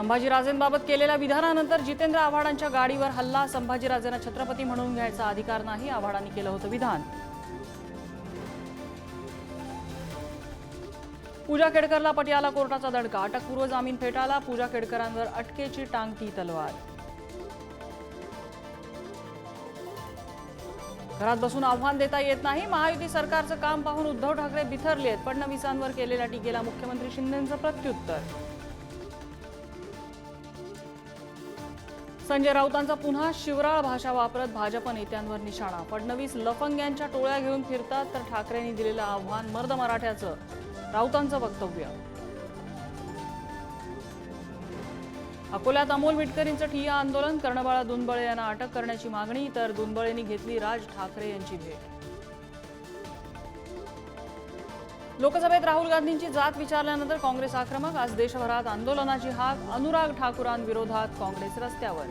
संभाजीराजेंबाबत केलेल्या विधानानंतर जितेंद्र आव्हाडांच्या गाडीवर हल्ला संभाजीराजेंना छत्रपती म्हणून घ्यायचा अधिकार नाही आव्हाडांनी केलं होतं विधान. पूजा केडकरला पटियाला कोर्टाचा दणका अटकपूर्व जामीन फेटाळला पूजा केडकरांवर अटकेची टांगती तलवार. घरात बसून आव्हान देता येत नाही महायुती सरकारचं काम पाहून उद्धव ठाकरे बिथरलेत फडणवीसांवर केलेल्या टीकेला मुख्यमंत्री शिंदेंचं प्रत्युत्तर. संजय राऊतांचा पुन्हा शिवराळ भाषा वापरत भाजप नेत्यांवर निशाणा. फडणवीस लफंग्यांच्या टोळ्या घेऊन फिरतात तर ठाकरेंनी दिलेलं आव्हान मर्द मराठ्याचं. राऊतांचं वक्तव्य. अकोल्यात अमोल मिटकरींचं ठिय्या आंदोलन कर्णबाळा दुनबळे यांना अटक करण्याची मागणी तर दुनबळेंनी घेतली राज ठाकरे यांची भेट. लोकसभेत राहुल गांधींची जात विचारल्यानंतर काँग्रेस आक्रमक आज देशभरात आंदोलनाची हाक अनुराग ठाकूरांविरोधात काँग्रेस रस्त्यावर.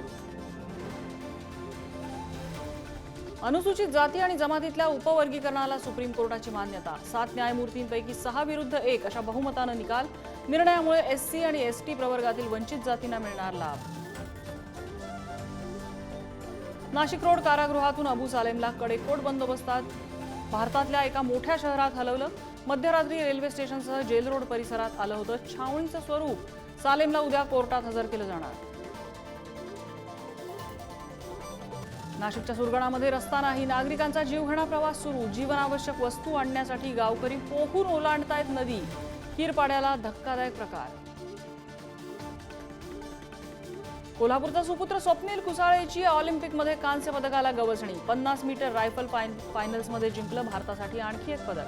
अनुसूचित जाती आणि जमातीतल्या उपवर्गीकरणाला सुप्रीम कोर्टाची मान्यता. सात न्यायमूर्तींपैकी सहा विरुद्ध एक अशा बहुमतानं निकाल. निर्णयामुळे एससी आणि एसटी प्रवर्गातील वंचित जातींना मिळणार लाभ. नाशिक रोड कारागृहातून अबू सालेमला कडेकोट बंदोबस्तात भारतातल्या एका मोठ्या शहरात हलवलं मध्यरात्री रेल्वे स्टेशनसह जेल रोड परिसरात आलं होतं छावणीचं स्वरूप. सालेमला उद्या कोर्टात हजर केलं जाणार. नाशिकच्या सुरगणामध्ये रस्ता नाही नागरिकांचा जीवघेणा प्रवास सुरू. जीवनावश्यक वस्तू आणण्यासाठी गावकरी पोहून ओलांडतायत नदी. हिरपाड्याला धक्कादायक प्रकार. कोल्हापूरचा सुपुत्र स्वप्नील कुसाळेची ऑलिम्पिकमध्ये कांस्य पदकाला गवसणी. पन्नास मीटर रायफल फायन- फायनल्समध्ये जिंकलं भारतासाठी आणखी एक पदक.